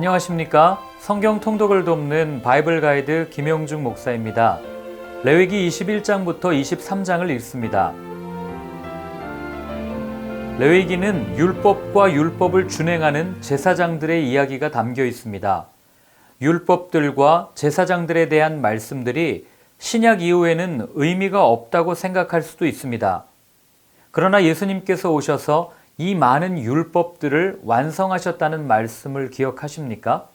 안녕하십니까? 성경 통독을 돕는 바이블 가이드 김영중 목사입니다. 레위기 21장부터 23장을 읽습니다. 레위기는 율법과 율법을 준행하는 제사장들의 이야기가 담겨 있습니다. 율법들과 제사장들에 대한 말씀들이 신약 이후에는 의미가 없다고 생각할 수도 있습니다. 그러나 예수님께서 오셔서 이 많은 율법들을 완성하셨다는 말씀을 기억하십니까?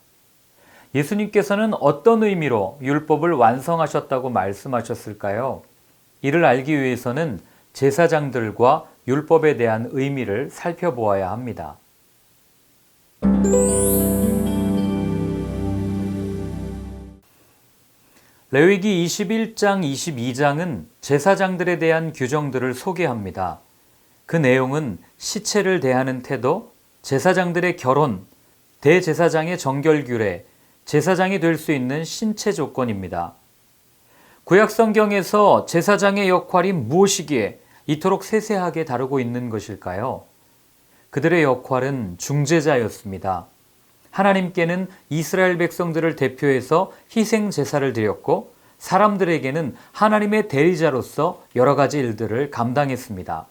예수님께서는 어떤 의미로 율법을 완성하셨다고 말씀하셨을까요? 이를 알기 위해서는 제사장들과 율법에 대한 의미를 살펴보아야 합니다. 레위기 21장, 22장은 제사장들에 대한 규정들을 소개합니다. 그 내용은 시체를 대하는 태도, 제사장들의 결혼, 대제사장의 정결규례, 제사장이 될 수 있는 신체 조건입니다. 구약 성경에서 제사장의 역할이 무엇이기에 이토록 세세하게 다루고 있는 것일까요? 그들의 역할은 중재자였습니다. 하나님께는 이스라엘 백성들을 대표해서 희생 제사를 드렸고 사람들에게는 하나님의 대리자로서 여러 가지 일들을 감당했습니다.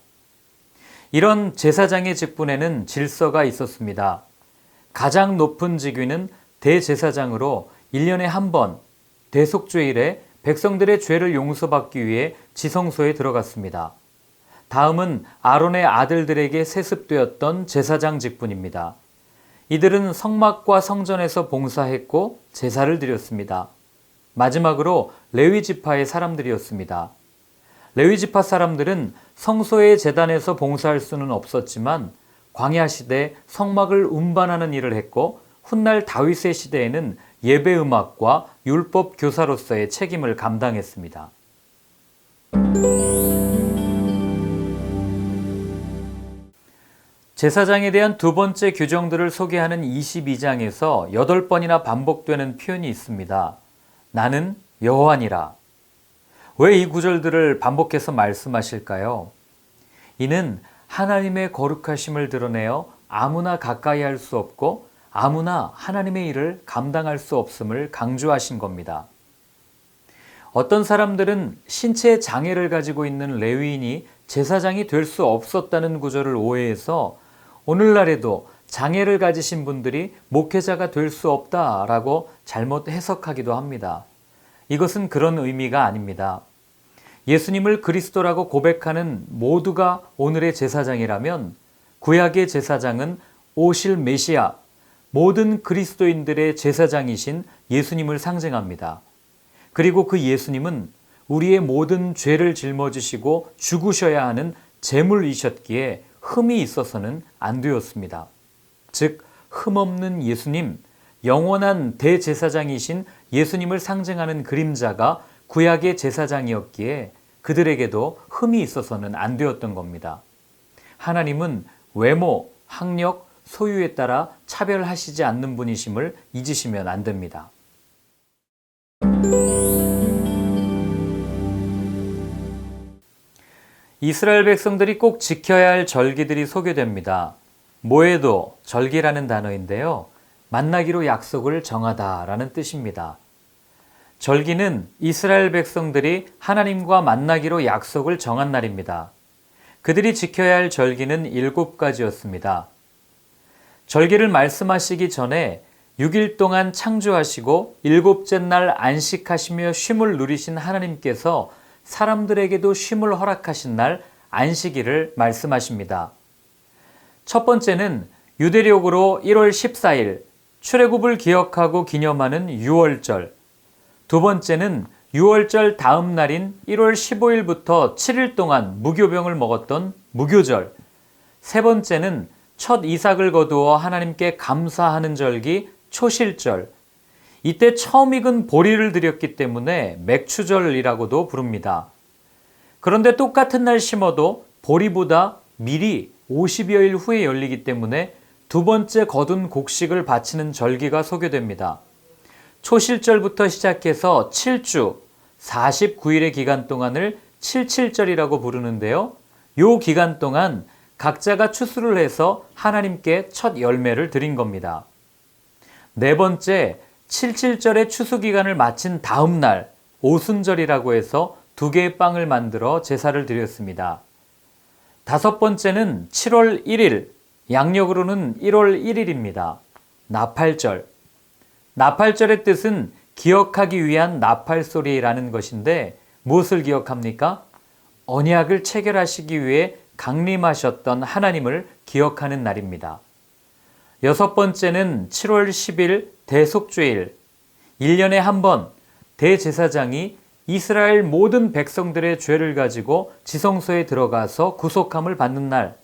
이런 제사장의 직분에는 질서가 있었습니다. 가장 높은 직위는 대제사장으로 1년에 한 번 대속죄일에 백성들의 죄를 용서받기 위해 지성소에 들어갔습니다. 다음은 아론의 아들들에게 세습되었던 제사장 직분입니다. 이들은 성막과 성전에서 봉사했고 제사를 드렸습니다. 마지막으로 레위 지파의 사람들이었습니다. 레위 지파 사람들은 성소의 재단에서 봉사할 수는 없었지만 광야 시대 성막을 운반하는 일을 했고 훗날 다윗의 시대에는 예배 음악과 율법 교사로서의 책임을 감당했습니다. 제사장에 대한 두 번째 규정들을 소개하는 22장에서 8번이나 반복되는 표현이 있습니다. 나는 여호와니라. 왜 이 구절들을 반복해서 말씀하실까요? 이는 하나님의 거룩하심을 드러내어 아무나 가까이 할 수 없고 아무나 하나님의 일을 감당할 수 없음을 강조하신 겁니다. 어떤 사람들은 신체의 장애를 가지고 있는 레위인이 제사장이 될 수 없었다는 구절을 오해해서 오늘날에도 장애를 가지신 분들이 목회자가 될 수 없다라고 잘못 해석하기도 합니다. 이것은 그런 의미가 아닙니다. 예수님을 그리스도라고 고백하는 모두가 오늘의 제사장이라면 구약의 제사장은 오실 메시아, 모든 그리스도인들의 제사장이신 예수님을 상징합니다. 그리고 그 예수님은 우리의 모든 죄를 짊어지시고 죽으셔야 하는 제물이셨기에 흠이 있어서는 안 되었습니다. 즉, 흠없는 예수님, 영원한 대제사장이신 예수님을 상징하는 그림자가 구약의 제사장이었기에 그들에게도 흠이 있어서는 안 되었던 겁니다. 하나님은 외모, 학력, 소유에 따라 차별하시지 않는 분이심을 잊으시면 안 됩니다. 이스라엘 백성들이 꼭 지켜야 할 절기들이 소개됩니다. 모에도 절기라는 단어인데요. 만나기로 약속을 정하다라는 뜻입니다. 절기는 이스라엘 백성들이 하나님과 만나기로 약속을 정한 날입니다. 그들이 지켜야 할 절기는 일곱 가지였습니다. 절기를 말씀하시기 전에 6일 동안 창조하시고 일곱째 날 안식하시며 쉼을 누리신 하나님께서 사람들에게도 쉼을 허락하신 날 안식일을 말씀하십니다. 첫 번째는 유대력으로 1월 14일 출애굽을 기억하고 기념하는 6월절. 두 번째는 6월절 다음 날인 1월 15일부터 7일 동안 무교병을 먹었던 무교절. 세 번째는 첫 이삭을 거두어 하나님께 감사하는 절기 초실절. 이때 처음 익은 보리를 드렸기 때문에 맥추절이라고도 부릅니다. 그런데 똑같은 날 심어도 보리보다 미리 50여일 후에 열리기 때문에 두 번째 거둔 곡식을 바치는 절기가 소개됩니다. 초실절부터 시작해서 7주, 49일의 기간 동안을 77절이라고 부르는데요. 요 기간 동안 각자가 추수를 해서 하나님께 첫 열매를 드린 겁니다. 네 번째, 77절의 추수 기간을 마친 다음 날, 오순절이라고 해서 두 개의 빵을 만들어 제사를 드렸습니다. 다섯 번째는 7월 1일, 양력으로는 1월 1일입니다. 나팔절. 나팔절의 뜻은 기억하기 위한 나팔소리라는 것인데 무엇을 기억합니까? 언약을 체결하시기 위해 강림하셨던 하나님을 기억하는 날입니다. 여섯 번째는 7월 10일 대속죄일. 1년에 한 번 대제사장이 이스라엘 모든 백성들의 죄를 가지고 지성소에 들어가서 구속함을 받는 날.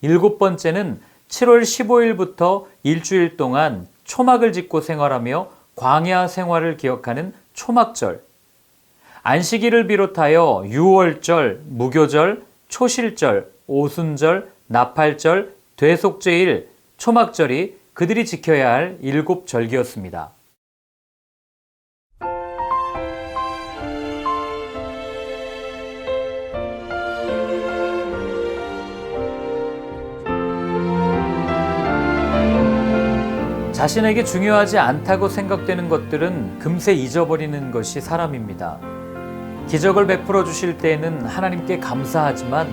일곱 번째는 7월 15일부터 일주일 동안 초막을 짓고 생활하며 광야 생활을 기억하는 초막절. 안식일을 비롯하여 유월절, 무교절, 초실절, 오순절, 나팔절, 대속죄일, 초막절이 그들이 지켜야 할 일곱 절기였습니다. 자신에게 중요하지 않다고 생각되는 것들은 금세 잊어버리는 것이 사람입니다. 기적을 베풀어 주실 때에는 하나님께 감사하지만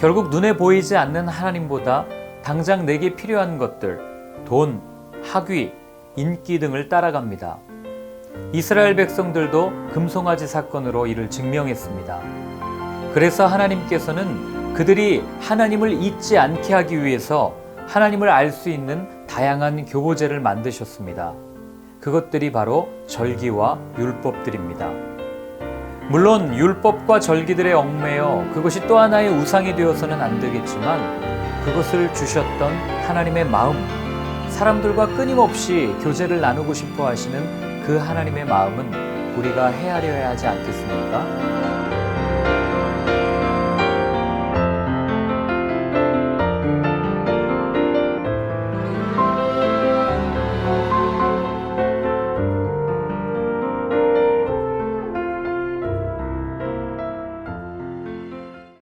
결국 눈에 보이지 않는 하나님보다 당장 내게 필요한 것들, 돈, 학위, 인기 등을 따라갑니다. 이스라엘 백성들도 금송아지 사건으로 이를 증명했습니다. 그래서 하나님께서는 그들이 하나님을 잊지 않게 하기 위해서 하나님을 알 수 있는 다양한 교보제를 만드셨습니다. 그것들이 바로 절기와 율법들입니다. 물론 율법과 절기들에 얽매여 그것이 또 하나의 우상이 되어서는 안 되겠지만 그것을 주셨던 하나님의 마음, 사람들과 끊임없이 교제를 나누고 싶어 하시는 그 하나님의 마음은 우리가 헤아려야 하지 않겠습니까?